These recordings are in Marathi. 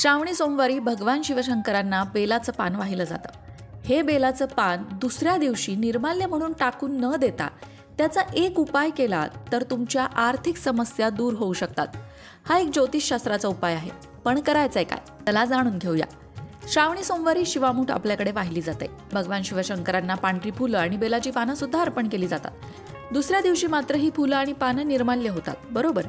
श्रावणी सोमवारी भगवान शिवशंकरांना बेलाचं पान वाहिलं जातं. हे बेलाचं पान दुसऱ्या दिवशी निर्माल्य म्हणून टाकून न देता त्याचा एक उपाय केला तर तुमच्या आर्थिक समस्या दूर होऊ शकतात. हा एक ज्योतिषशास्त्राचा उपाय आहे. पण करायचंय काय? त्याला जाणून घेऊया. श्रावणी सोमवारी शिवामूठ आपल्याकडे वाहिली जाते. भगवान शिवशंकरांना पांढरी फुलं आणि बेलाची पानं सुद्धा अर्पण केली जातात. दुसऱ्या दिवशी मात्र ही फुलं आणि पानं निर्माल्य होतात. बरोबर?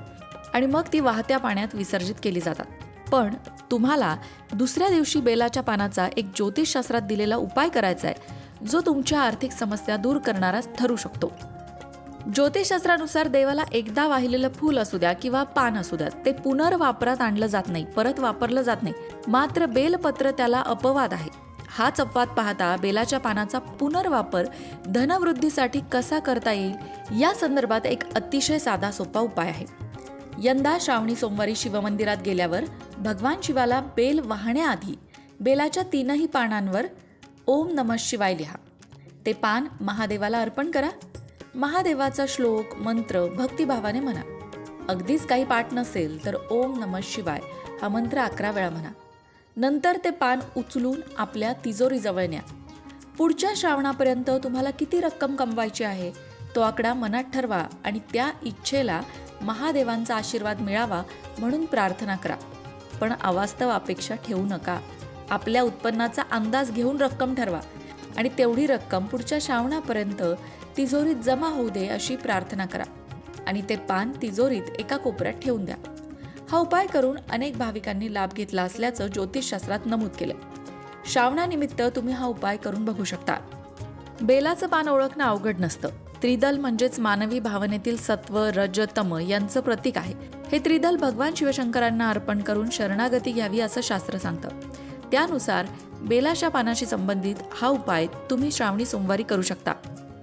आणि मग ती वाहत्या पाण्यात विसर्जित केली जातात. पण तुम्हाला दुसऱ्या दिवशी बेलाच्या पानाचा एक ज्योतिषशास्त्रात दिलेला उपाय करायचा आहे जो तुमच्या आर्थिक समस्या दूर करणारा ठरू शकतो. ज्योतिषशास्त्रानुसार देवाला एकदा वाहिलेलं फूल असू द्या किंवा पान असू द्या ते पुनर्वापरात आणलं जात नाही परत वापरलं जात नाही. मात्र बेलपत्र त्याला अपवाद आहे. हाच अपवाद पाहता बेलाच्या पानाचा पुनर्वापर धनवृद्धीसाठी कसा करता येईल या संदर्भात एक अतिशय साधा सोपा उपाय आहे. यंदा श्रावणी सोमवारी शिवमंदिरात गेल्यावर भगवान शिवाला बेल वाहण्याआधी बेलाच्या तीनही पानांवर ओम नमः शिवाय लिहा. ते पान महादेवाला अर्पण करा. महादेवाचा श्लोक मंत्र भक्तिभावाने म्हणा. अगदीच काही पाठ नसेल तर ओम नमः शिवाय हा मंत्र अकरा वेळा म्हणा. नंतर ते पान उचलून आपल्या तिजोरीजवळ न्या. पुढच्या श्रावणापर्यंत तुम्हाला किती रक्कम कमवायची आहे तो आकडा मनात ठरवा आणि त्या इच्छेला महादेवांचा आशीर्वाद मिळावा म्हणून प्रार्थना करा. पण अवास्तव अपेक्षा ठेवू नका. आपल्या उत्पन्नाचा अंदाज घेऊन रक्कम ठरवा आणि तेवढी रक्कम पुढच्या श्रावणापर्यंत तिजोरीत जमा होऊ दे अशी प्रार्थना करा आणि ते पान तिजोरीत एका कोपऱ्यात ठेवून द्या. हा उपाय करून अनेक भाविकांनी लाभ घेतला असल्याचं ज्योतिषशास्त्रात नमूद केलं. श्रावणानिमित्त तुम्ही हा उपाय करून बघू शकता. बेलाचं पान ओळखणं अवघड नसतं. त्रिदल म्हणजेच मानवी भावनेतील सत्व रज तम यांचं प्रतीक आहे. हे त्रिदल भगवान शिवशंकरांना अर्पण करून शरणागती घ्यावी असं शास्त्र सांगतं. त्यानुसार बेलाच्या पानाशी संबंधित हा उपाय तुम्ही श्रावणी सोमवारी करू शकता.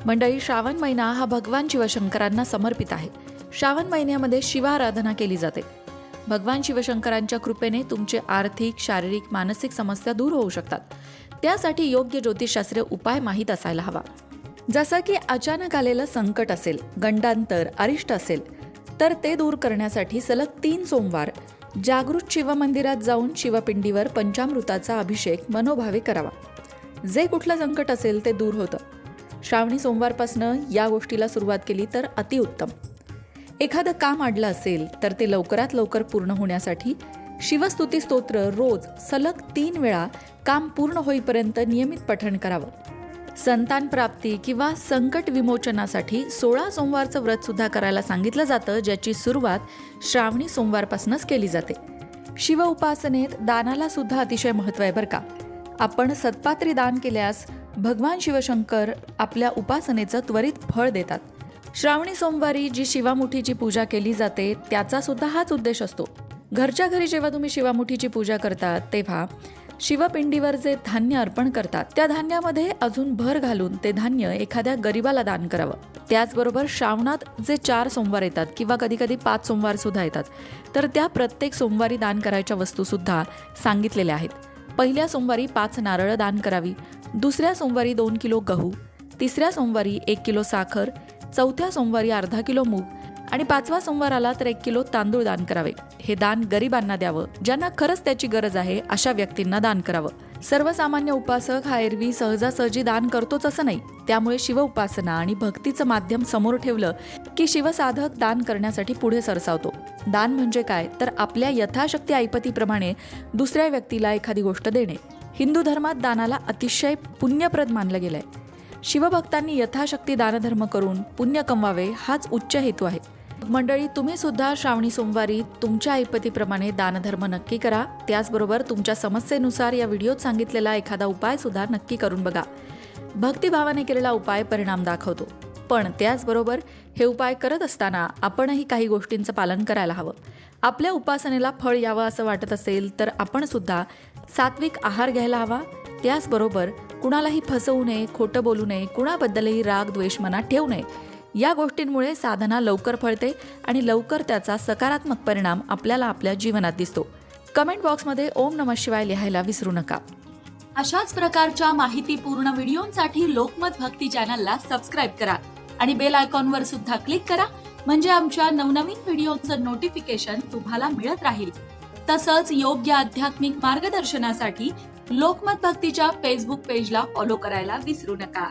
मंडळी श्रावण महिना हा भगवान शिवशंकरांना समर्पित आहे. श्रावण महिन्यामध्ये शिवाराधना केली जाते. भगवान शिवशंकरांच्या कृपेने तुमचे आर्थिक शारीरिक मानसिक समस्या दूर होऊ शकतात. त्यासाठी योग्य ज्योतिषशास्त्रीय उपाय माहीत असायला हवा. जसं की अचानक आलेलं संकट असेल गंडांतर अरिष्ट असेल तर ते दूर करण्यासाठी सलग तीन सोमवार जागृत शिवमंदिरात जाऊन शिवपिंडीवर पंचामृताचा अभिषेक मनोभावे करावा. जे कुठलं संकट असेल ते दूर होतं. श्रावणी सोमवारपासनं या गोष्टीला सुरुवात केली तर अतिउत्तम एखादं काम अडलं असेल तर ते लवकरात लवकर पूर्ण होण्यासाठी शिवस्तुती स्तोत्र रोज सलग तीन वेळा काम पूर्ण होईपर्यंत नियमित पठण करावं. संतान प्राप्ती किंवा संकट विमोचनासाठी सोळा सोमवारचं व्रत सुद्धा करायला सांगितलं जातं ज्याची सुरुवात श्रावणी सोमवारपासूनच केली जाते. शिव उपासनेत दानाला सुद्धा अतिशय महत्त्व आहे बरं का. आपण सत्पात्री दान केल्यास भगवान शिवशंकर आपल्या उपासनेचं त्वरित फळ देतात. श्रावणी सोमवारी जी शिवामुठीची पूजा केली जाते त्याचा सुद्धा हाच उद्देश असतो. घरच्या घरी जेव्हा तुम्ही शिवामुठीची पूजा करता तेव्हा शिवपिंडीवर जे धान्य अर्पण करतात त्या धान्यामध्ये अजून भर घालून ते धान्य एखाद्या गरीबाला दान करावं. त्याचबरोबर श्रावणात जे चार सोमवार येतात किंवा कधी कधी पाच सोमवार सुद्धा येतात तर त्या प्रत्येक सोमवारी दान करायच्या वस्तू सुद्धा सांगितलेल्या आहेत. पहिल्या सोमवारी पाच नारळं दान करावी दुसऱ्या सोमवारी दोन किलो गहू तिसऱ्या सोमवारी एक किलो साखर चौथ्या सोमवारी अर्धा किलो मूग आणि पाचवा सोमवार आला तर एक किलो तांदूळ दान करावे. हे दान गरिबांना द्यावं. ज्यांना खरंच त्याची गरज आहे अशा व्यक्तींना दान करावं. सर्वसामान्य उपासक हा एरवी सहजासहजी दान करतोच असं नाही. त्यामुळे शिव उपासना आणि भक्तीचं माध्यम समोर ठेवलं की शिवसाधक दान करण्यासाठी पुढे सरसावतो. दान म्हणजे काय? तर आपल्या यथाशक्ती ऐपतीप्रमाणे दुसऱ्या व्यक्तीला एखादी गोष्ट देणे. हिंदू धर्मात दानाला अतिशय पुण्यप्रद मानलं गेलंय. शिवभक्तांनी यथाशक्ती दानधर्म करून पुण्य कमवावे हाच उच्च हेतू आहे. मंडळी तुम्ही सुद्धा श्रावणी सोमवारी तुमच्या ऐपतीप्रमाणे दानधर्म नक्की करा. त्याचबरोबर तुमच्या समस्येनुसार या व्हिडिओत सांगितलेला एखादा उपाय सुद्धा नक्की करून बघा. भक्तिभावाने केलेला उपाय परिणाम दाखवतो. पण त्याचबरोबर हे उपाय करत असताना आपणही काही गोष्टींचं पालन करायला हवं. आपल्या उपासनेला फळ यावं असं वाटत असेल तर आपण सुद्धा सात्विक आहार घ्यायला हवा. त्याचबरोबर कुणालाही फसवू नये खोटं बोलू नये कुणाबद्दलही राग द्वेष मनात ठेवू नये. या गोष्टींमुळे साधना लवकर फळते आणि लवकर त्याचा सकारात्मक परिणाम आपल्याला आपल्या जीवनात दिसतो. कमेंट बॉक्समध्ये ओम नम शिवाय लिहायला विसरू नका. अशाच प्रकारच्या माहितीपूर्ण व्हिडिओंसाठी लोकमत भक्ती चॅनलला सबस्क्राईब करा आणि बेल आयकॉनवर सुद्धा क्लिक करा म्हणजे आमच्या नवनवीन व्हिडिओचं नोटिफिकेशन तुम्हाला मिळत राहील. तसंच योग्य आध्यात्मिक मार्गदर्शनासाठी लोकमत भक्तीच्या फेसबुक पेजला फॉलो करायला विसरू नका.